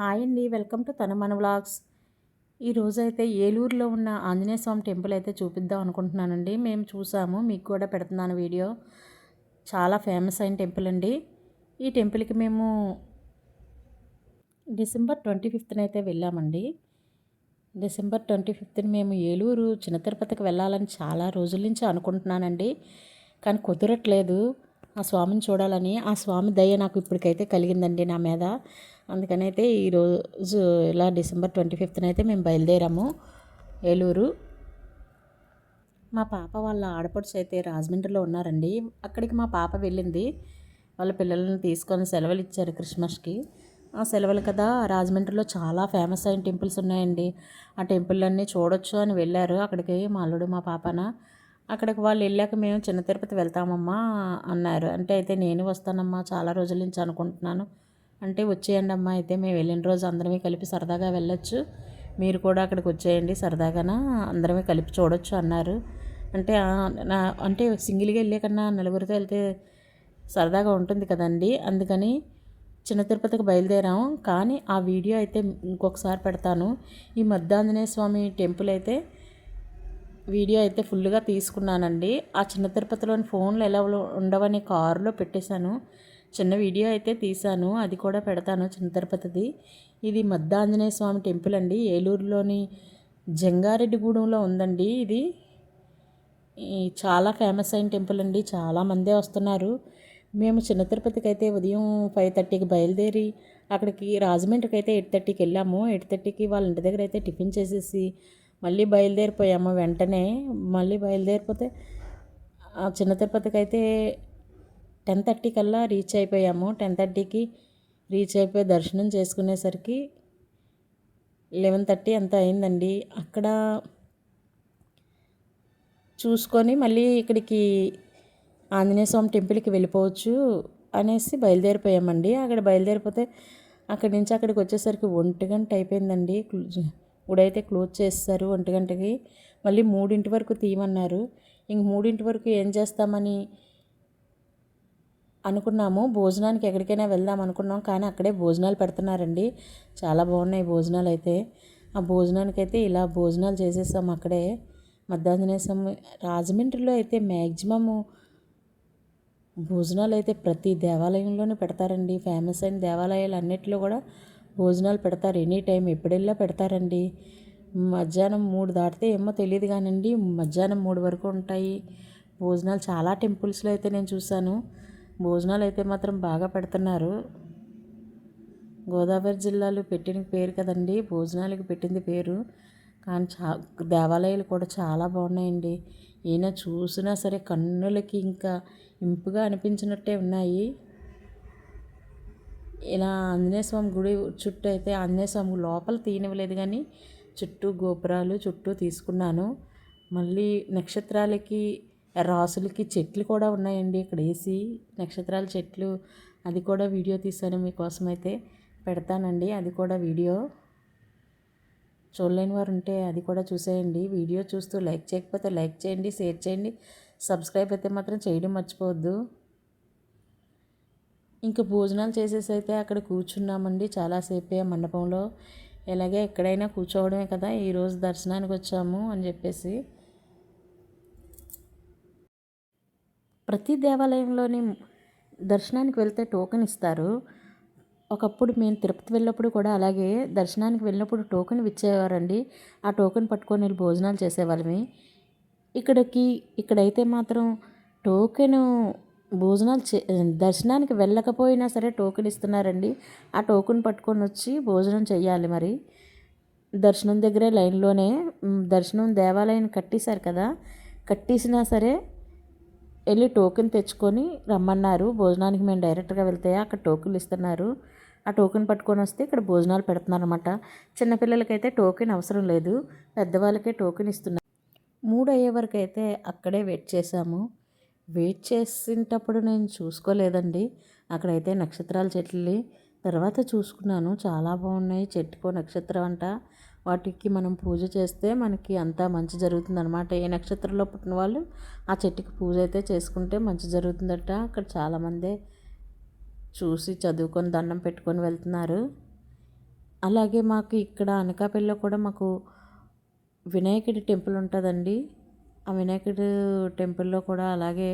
Hi అండి. Welcome to తన మన వ్లాగ్స్. ఈరోజైతే ఏలూరులో ఉన్న ఆంజనేయ స్వామి టెంపుల్ అయితే చూపిద్దాం అనుకుంటున్నానండి. మేము చూసాము మీకు కూడా పెడుతున్నాను వీడియో. చాలా ఫేమస్ అయిన టెంపుల్ అండి. ఈ టెంపుల్కి మేము డిసెంబర్ ట్వంటీ ఫిఫ్త్న అయితే వెళ్ళామండి. డిసెంబర్ ట్వంటీ ఫిఫ్త్ని మేము ఏలూరు చిన్న తిరుపతికి వెళ్ళాలని చాలా రోజుల నుంచి అనుకుంటున్నానండి. కానీ కుదరట్లేదు. ఆ స్వామిని చూడాలని ఆ స్వామి దయ నాకు ఇప్పటికైతే కలిగిందండి నా మీద. అందుకనైతే ఈరోజు ఇలా డిసెంబర్ ట్వంటీ ఫిఫ్త్న అయితే మేము బయలుదేరాము ఏలూరు. మా పాప వాళ్ళ ఆడపడుచు అయితే రాజమండ్రిలో ఉన్నారండి. అక్కడికి మా పాప వెళ్ళింది. వాళ్ళ పిల్లలను తీసుకొని సెలవులు ఇచ్చారు క్రిస్మస్కి. ఆ సెలవులు కదా రాజమండ్రిలో చాలా ఫేమస్ అయిన టెంపుల్స్ ఉన్నాయండి. ఆ టెంపుల్ అన్నీ చూడొచ్చు అని వెళ్ళారు. అక్కడికి మా అల్లుడు మా పాపన. అక్కడికి వాళ్ళు వెళ్ళాక మేము చిన్న తిరుపతి వెళ్తామమ్మా అన్నారు. అంటే అయితే నేను వస్తానమ్మా చాలా రోజుల నుంచి అనుకుంటున్నాను. అంటే వచ్చేయండి అమ్మా అయితే మేము వెళ్ళిన రోజు అందరమే కలిపి సరదాగా వెళ్ళొచ్చు. మీరు కూడా అక్కడికి వచ్చేయండి సరదాగా అందరమే కలిపి చూడొచ్చు అన్నారు. అంటే నా అంటే సింగిల్గా వెళ్ళే కన్నా నలుగురితో వెళ్తే సరదాగా ఉంటుంది కదండి. అందుకని చిన్న తిరుపతికి బయలుదేరాము కానీ ఆ వీడియో అయితే ఇంకొకసారి పెడతాను. ఈ మధ్యాంజనేయ స్వామి టెంపుల్ అయితే వీడియో అయితే ఫుల్గా తీసుకున్నానండి. ఆ చిన్న తిరుపతిలోని ఫోన్లు ఎలా ఉండవని కారులో పెట్టేశాను. చిన్న వీడియో అయితే తీశాను. అది కూడా పెడతాను చిన్న తిరుపతిది. ఇది మద్దాంజనేయ స్వామి టెంపుల్ అండి. ఏలూరులోని జంగారెడ్డిగూడెంలో ఉందండి ఇది. చాలా ఫేమస్ అయిన టెంపుల్ అండి. చాలామందే వస్తున్నారు. మేము చిన్న తిరుపతికి అయితే ఉదయం ఫైవ్ థర్టీకి బయలుదేరి అక్కడికి రాజమండ్రికి అయితే ఎయిట్ థర్టీకి వెళ్ళాము. ఎయిట్ థర్టీకి వాళ్ళ ఇంటి దగ్గర అయితే టిఫిన్ చేసేసి మళ్ళీ బయలుదేరిపోయాము వెంటనే మళ్ళీ బయలుదేరిపోతే చిన్న తిరుపతికి అయితే టెన్ థర్టీ కల్లా రీచ్ అయిపోయాము. టెన్ థర్టీకి రీచ్ అయిపోయి దర్శనం చేసుకునేసరికి లెవెన్ థర్టీ అంత అయిందండి. అక్కడ చూసుకొని మళ్ళీ ఇక్కడికి ఆంజనేయ స్వామి టెంపుల్కి వెళ్ళిపోవచ్చు అనేసి బయలుదేరిపోయామండి. అక్కడ బయలుదేరిపోతే అక్కడి నుంచి అక్కడికి వచ్చేసరికి ఒంటి గంట అయిపోయిందండి. గుడైతే క్లోజ్ చేస్తారు ఒంటి గంటకి మళ్ళీ మూడింటి వరకు తీయమన్నారు. ఇంక మూడింటి వరకు ఏం చేస్తామని అనుకున్నాము. భోజనానికి ఎక్కడికైనా వెళ్దాం అనుకున్నాం కానీ అక్కడే భోజనాలు పెడుతున్నారండి. చాలా బాగున్నాయి భోజనాలు అయితే. ఆ భోజనానికి అయితే ఇలా భోజనాలు చేసేసాం అక్కడే. మధ్యాహ్నం రాజమండ్రిలో అయితే మ్యాక్సిమము భోజనాలు అయితే ప్రతి దేవాలయంలోనే పెడతారండి. ఫేమస్ అయిన దేవాలయాలు అన్నిటిలో కూడా భోజనాలు పెడతారు. ఎనీ టైం ఎప్పుడెల్లా పెడతారండి. మధ్యాహ్నం మూడు దాటితే ఏమో తెలియదు కానండి. మధ్యాహ్నం మూడు వరకు ఉంటాయి. భోజనాలు చాలా టెంపుల్స్లో అయితే నేను చూశాను. భోజనాలు అయితే మాత్రం బాగా పెడుతున్నారు. గోదావరి జిల్లాలో పెట్టిన పేరు కదండి. భోజనాలకి పెట్టింది పేరు. కానీ చా దేవాలయాలు కూడా చాలా బాగున్నాయండి. ఈయన చూసినా సరే కన్నులకి ఇంకా ఇంపుగా అనిపించినట్టే ఉన్నాయి. ఇలా ఆంజనేయ స్వామి గుడి చుట్టూ అయితే ఆంజనేయ స్వామి లోపల తీయనివ్వలేదు కానీ చుట్టూ గోపురాలు చుట్టూ తీసుకున్నాను. మళ్ళీ నక్షత్రాలకి రాసులకి చెట్లు కూడా ఉన్నాయండి ఇక్కడ వేసి నక్షత్రాల చెట్లు అది కూడా వీడియో తీశాను మీకోసం అయితే పెడతానండి అది కూడా వీడియో. చూడలేని వారు ఉంటే అది కూడా చూసేయండి. వీడియో చూస్తూ లైక్ చేయకపోతే లైక్ చేయండి షేర్ చేయండి. సబ్స్క్రైబ్ అయితే మాత్రం చేయడం మర్చిపోవద్దు. ఇంకా భోజనాలు చేసేసి అయితే అక్కడ కూర్చున్నామండి చాలాసేపే మండపంలో. ఎలాగే ఎక్కడైనా కూర్చోవడమే కదా ఈరోజు దర్శనానికి వచ్చాము అని చెప్పేసి. ప్రతి దేవాలయంలోని దర్శనానికి వెళ్తే టోకెన్ ఇస్తారు. ఒకప్పుడు మేము తిరుపతి వెళ్ళినప్పుడు కూడా అలాగే దర్శనానికి వెళ్ళినప్పుడు టోకెన్ ఇచ్చేవారండి. ఆ టోకెన్ పట్టుకొని వెళ్ళి భోజనాలు చేసేవాళ్ళమి. ఇక్కడికి ఇక్కడైతే మాత్రం టోకెను భోజనాలు చే దర్శనానికి వెళ్ళకపోయినా సరే టోకెన్ ఇస్తున్నారండి. ఆ టోకెన్ పట్టుకొని వచ్చి భోజనం చేయాలి మరి. దర్శనం దగ్గరే లైన్లోనే దర్శనం దేవాలయం కట్టేశారు కదా. కట్టేసినా సరే వెళ్ళి టోకెన్ తెచ్చుకొని రమ్మన్నారు. భోజనానికి మేము డైరెక్ట్గా వెళ్తే అక్కడ టోకెన్లు ఇస్తున్నారు. ఆ టోకెన్ పట్టుకొని వస్తే ఇక్కడ భోజనాలు పెడుతున్నారు అనమాట చిన్నపిల్లలకైతే టోకెన్ అవసరం లేదు. పెద్దవాళ్ళకే టోకెన్ ఇస్తున్నారు మూడు అయ్యే వరకు అయితే అక్కడే వెయిట్ చేసాము వెయిట్ చేసేటప్పుడు నేను చూసుకోలేదండి. అక్కడైతే నక్షత్రాల చెట్లు తర్వాత చూసుకున్నాను. చాలా బాగున్నాయి. చెట్టుకో నక్షత్రం అంట. వాటికి మనం పూజ చేస్తే మనకి అంతా మంచి జరుగుతుంది అనమాట ఏ నక్షత్రంలో పుట్టిన వాళ్ళు ఆ చెట్టుకి పూజ అయితే చేసుకుంటే మంచి జరుగుతుందట. అక్కడ చాలామందే చూసి చదువుకొని దండం పెట్టుకొని వెళ్తున్నారు. అలాగే మాకు ఇక్కడ అనకాపల్లిలో కూడా మాకు వినాయకుడి టెంపుల్ ఉంటుందండి. ఆ వినాయకుడు టెంపుల్లో కూడా అలాగే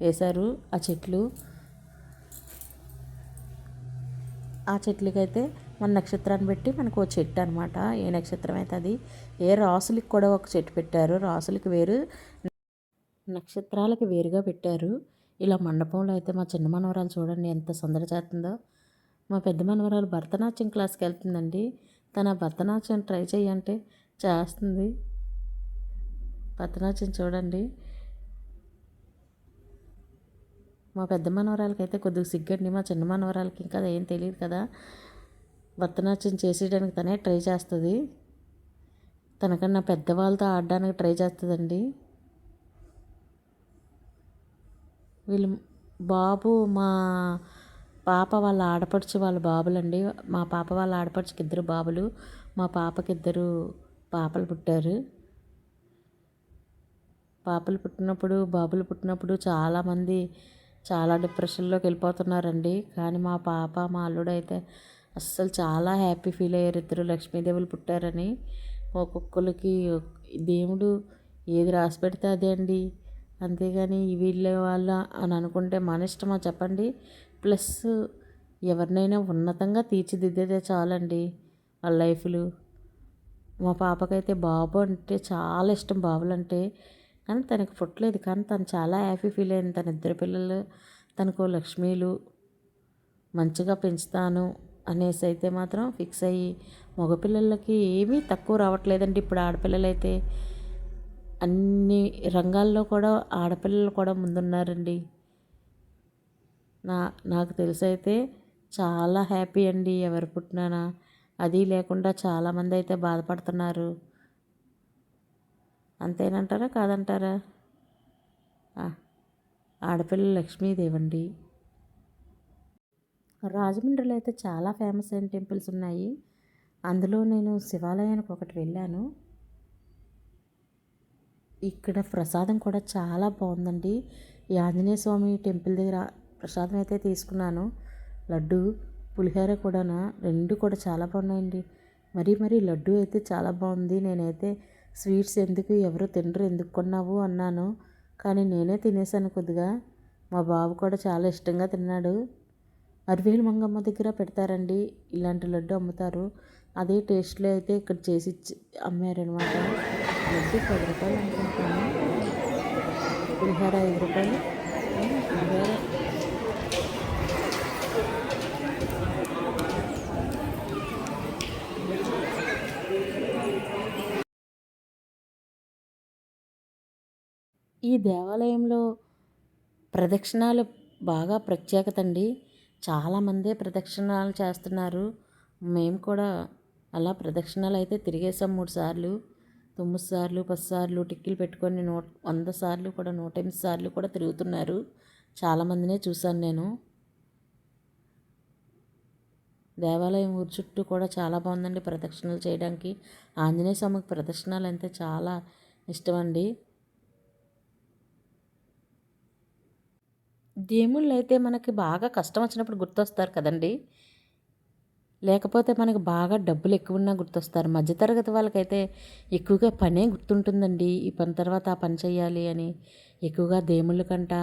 వేశారు ఆ చెట్లు. ఆ చెట్లకైతే మన నక్షత్రాన్ని బట్టి మనకు ఓ చెట్టు అనమాట ఏ నక్షత్రం అయితే అది? ఏ రాసులకి కూడా ఒక చెట్టు పెట్టారు. రాసులకి వేరు నక్షత్రాలకి వేరుగా పెట్టారు. ఇలా మండపంలో అయితే మా చిన్న మనవరాలు చూడండి ఎంత సందడి చేస్తుందో. మా పెద్ద మనవరాలు భరతనాట్యం క్లాస్కి వెళ్తుందండి. తన భరతనాట్యం ట్రై చేయంటే చేస్తుంది. భరతనాట్యం చూడండి. మా పెద్ద మనవరాలకి అయితే కొద్దిగా సిగ్గండి. మా చిన్న మనవరాలకి ఇంకా ఏం తెలియదు కదా. భరతనాట్యం చేసేయడానికి తనే ట్రై చేస్తుంది. తనకన్నా పెద్దవాళ్ళతో ఆడడానికి ట్రై చేస్తుందండి. వీళ్ళు బాబు మా పాప వాళ్ళ ఆడపడుచు వాళ్ళ బాబులండి. మా పాప వాళ్ళ ఆడపడుచుకి ఇద్దరు బాబులు. మా పాపకి ఇద్దరు పాపలు పుట్టారు. పాపలు పుట్టినప్పుడు బాబులు పుట్టినప్పుడు చాలామంది చాలా డిప్రెషన్లోకి వెళ్ళిపోతున్నారండి. కానీ మా పాప మా అల్లుడు అయితే అస్సలు చాలా హ్యాపీ ఫీల్ అయ్యారు. ఇద్దరు లక్ష్మీదేవులు పుట్టారని. ఒక్కొక్కరికి దేవుడు ఏది రాసి పెడితే అదే అండి. అంతేగాని వీళ్ళ వాళ్ళ అని అనుకుంటే మన ఇష్టమా చెప్పండి. ప్లస్ ఎవరినైనా ఉన్నతంగా తీర్చిదిద్దేదే చాలండి వాళ్ళ లైఫ్లు. మా పాపకైతే బాబు అంటే చాలా ఇష్టం. బాబులు అంటే కానీ తనకు పుట్టలేదు. కానీ తను చాలా హ్యాపీ ఫీల్ అయింది. తన ఇద్దరు పిల్లలు తనకు లక్ష్మీలు మంచిగా పెంచుతాను అనేసి అయితే మాత్రం ఫిక్స్ అయ్యి మగపిల్లలకి ఏమీ తక్కువ రావట్లేదండి. ఇప్పుడు ఆడపిల్లలైతే అన్ని రంగాల్లో కూడా ఆడపిల్లలు కూడా ముందున్నారండి. నా నాకు తెలిసైతే చాలా హ్యాపీ అండి ఎవరు పుట్టినానా అది లేకుండా చాలామంది అయితే బాధపడుతున్నారు. అంతేనంటారా కాదంటారా? ఆడపిల్ల లక్ష్మీదేవండి. రాజమండ్రిలో అయితే చాలా ఫేమస్ అయిన టెంపుల్స్ ఉన్నాయి. అందులో నేను శివాలయానికి ఒకటి వెళ్ళాను. ఇక్కడ ప్రసాదం కూడా చాలా బాగుందండి. ఈ ఆంజనేయ స్వామి టెంపుల్ దగ్గర ప్రసాదం అయితే తీసుకున్నాను. లడ్డు పులిహోర కూడా రెండు కూడా చాలా బాగున్నాయండి. మరీ మరీ లడ్డు అయితే చాలా బాగుంది. నేనైతే స్వీట్స్ ఎందుకు ఎవరు తినరు ఎందుకు కొన్నావు అన్నాను. కానీ నేనే తినేసాను కొద్దిగా. మా బాబు కూడా చాలా ఇష్టంగా తిన్నాడు. అరవేలు మంగమ్మ దగ్గర పెడతారండి ఇలాంటి లడ్డు అమ్ముతారు. అదే టేస్ట్లో అయితే ఇక్కడ చేసి అమ్మారనమాట లడ్డు పది రూపాయలు అనుకుంటాను పులిహోర ఐదు రూపాయలు. పులిహోర ఈ దేవాలయంలో ప్రదక్షిణాలు బాగా ప్రత్యేకత అండి చాలామందే ప్రదక్షిణాలు చేస్తున్నారు. మేము కూడా అలా ప్రదక్షిణాలు అయితే తిరిగేసాం మూడు సార్లు. తొమ్మిది సార్లు పది సార్లు టిక్కీలు పెట్టుకొని నూట వంద సార్లు కూడా నూట ఎనిమిది సార్లు కూడా తిరుగుతున్నారు. చాలామందినే చూశాను నేను. దేవాలయం ఊరి చుట్టూ కూడా చాలా బాగుందండి ప్రదక్షిణలు చేయడానికి. ఆంజనేయ స్వామికి ప్రదక్షిణాలు అంటే చాలా ఇష్టమండి. దేవుళ్ళు అయితే మనకి బాగా కష్టం వచ్చినప్పుడు గుర్తొస్తారు కదండి. లేకపోతే మనకు బాగా డబ్బులు ఎక్కువ ఉన్నా గుర్తొస్తారు. మధ్యతరగతి వాళ్ళకైతే ఎక్కువగా పనే గుర్తుంటుందండి. ఈ పని తర్వాత ఆ పని చేయాలి అని ఎక్కువగా దేవుళ్ళ కంట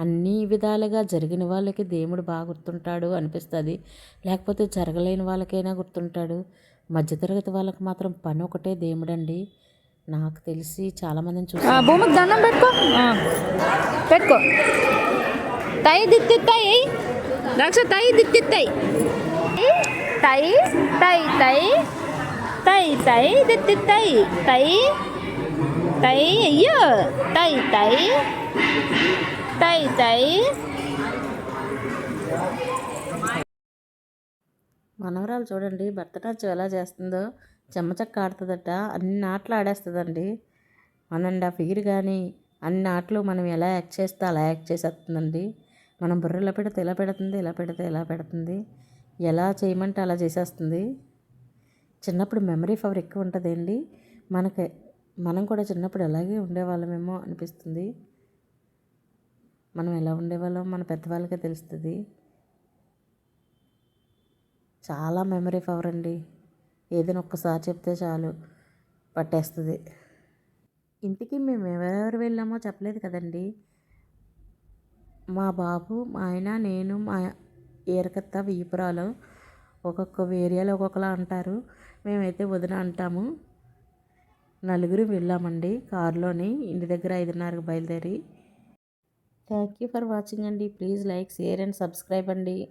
అన్ని విధాలుగా జరిగిన వాళ్ళకి దేవుడు బాగా గుర్తుంటాడు అనిపిస్తుంది. లేకపోతే జరగలేని వాళ్ళకైనా గుర్తుంటాడు. మధ్యతరగతి వాళ్ళకి మాత్రం పని ఒకటే దేవుడండి నాకు తెలిసి చాలామందిని చూసి భూమికి దండం పెట్టుకో. పెట్టుకో. తై దిత్తిత్తాయి ద్రాక్ష తై దిత్తిత్తాయి తై తై. తై తై తై దిత్తిత్తాయి తై తై అయ్యో. తై తై తై తై. మనవరాలు చూడండి భరతనాట్యం ఎలా చేస్తుందో చెమ్మచక్క ఆడుతుందట అన్ని ఆటలు ఆడేస్తుందండి. వన్ అండ్ హాఫ్ ఇయర్ కానీ అన్ని ఆటలు మనం ఎలా యాక్ట్ చేస్తే అలా యాక్ట్ చేసేస్తుందండి. మనం బుర్రెలా పెడితే ఇలా పెడుతుంది ఇలా పెడితే ఇలా పెడుతుంది. ఎలా చేయమంటే అలా చేసేస్తుంది. చిన్నప్పుడు మెమరీ పవర్ ఎక్కువ ఉంటుందండి. మనకి మనం కూడా చిన్నప్పుడు అలాగే ఉండేవాళ్ళమేమో అనిపిస్తుంది. మనం ఎలా ఉండేవాళ్ళం మన పెద్దవాళ్ళకే తెలుస్తుంది. చాలా మెమరీ పవర్ అండి. ఏదైనా ఒక్కసారి చెప్తే చాలు పట్టేస్తుంది. ఇంతకీ మేము ఎవరెవరు వెళ్ళామో చెప్పలేదు కదండి. మా బాబు మా ఆయన నేను మా ఏరకత్త వీపురాలు ఒక్కొక్క ఏరియాలో ఒక్కొక్కలా అంటారు. మేమైతే వదిన అంటాము. నలుగురు వెళ్ళామండి కారులోని. ఇంటి దగ్గర ఐదున్నరకు బయలుదేరి. థ్యాంక్ యూ ఫర్ వాచింగ్ అండి. Please like share and subscribe అండి.